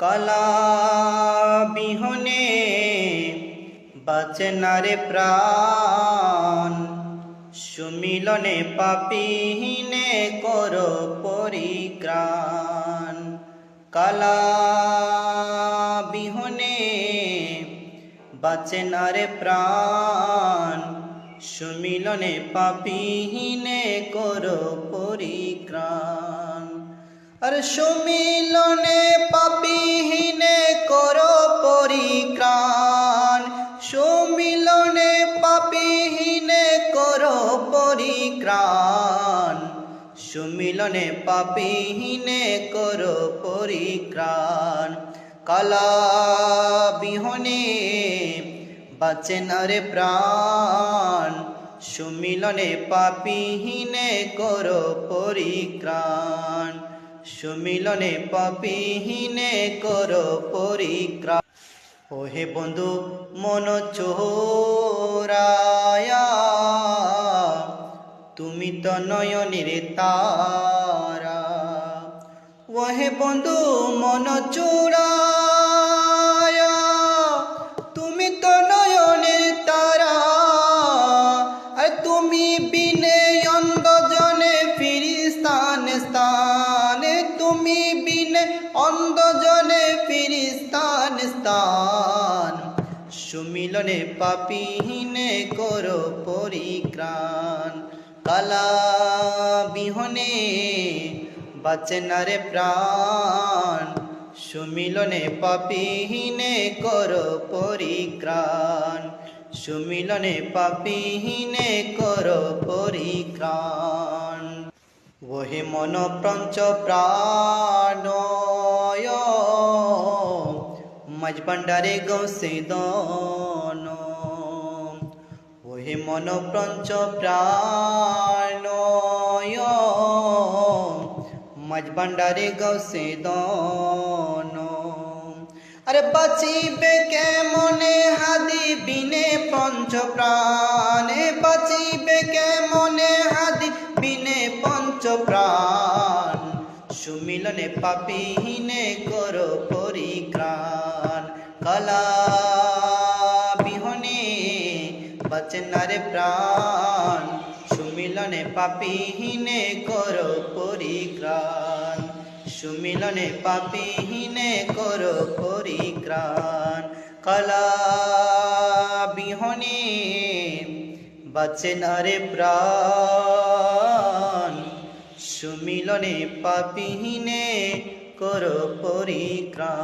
কলা বিহনে বাঁচে না প্রাণ সুমিলনে পাপিহীনে কর পরিগ্রাণ কালা বিহনে বাঁচে না রে প্রাণ সুমিলনে পাপিহীনে কর পরিগ্রাণ আর সুমিলনে পাপিহীনে কর পরিক্রাণ সুমিলনে পাপিহীনে কর পরিক্রাণ সুমিলনে পাপিহীনে কর পরিক্রাণ কালা বিহনে বাঁচে না প্রাণ। সুমিলনে পাপিহীনে কর পরিক্রাণ সুমিলনে পাপিহীনে কর পরিক্রা ওহে বন্ধু মন চোরায়া তুমি তো নয়নের তারা। ওহে বন্ধু মন চোরায়া স্থান সুমিলনে পাপিহীনে করো পরিক্রাণ কালা বিহনে বাঁচে না রে প্রাণ। সুমিলনে পাপিহীনে করো পরিক্রাণ সুমিলনে পাপিহীনে করো পরিক্রাণ ওহে মন প্রঞ্চ মাঝ ভান্ডারে গৌসে দন। ওহে মন প্রঞ্চ প্রাণয় মাঝ ভান্ডারে গৌসে দন। আরে বাঁচিবে কেমনে হাদি বিনে পঞ্চ প্রাণে? বাঁচিবে কেমনে হাদি বিনে পঞ্চ প্রাণ? সুমিলনে পাপিহীনে করো পরিক্রাণ কলা বিহনে বাঁচে না রে প্রাণ। সুমিলনে পাপিহীনে করো পরিক্রাণ সুমিলনে পাপিহীনে করো পরিক্রাণ কলা বিহনে বাঁচে না রে প্রাণ। সুমিলনে পাপিহীনে করো পরিক্রাণ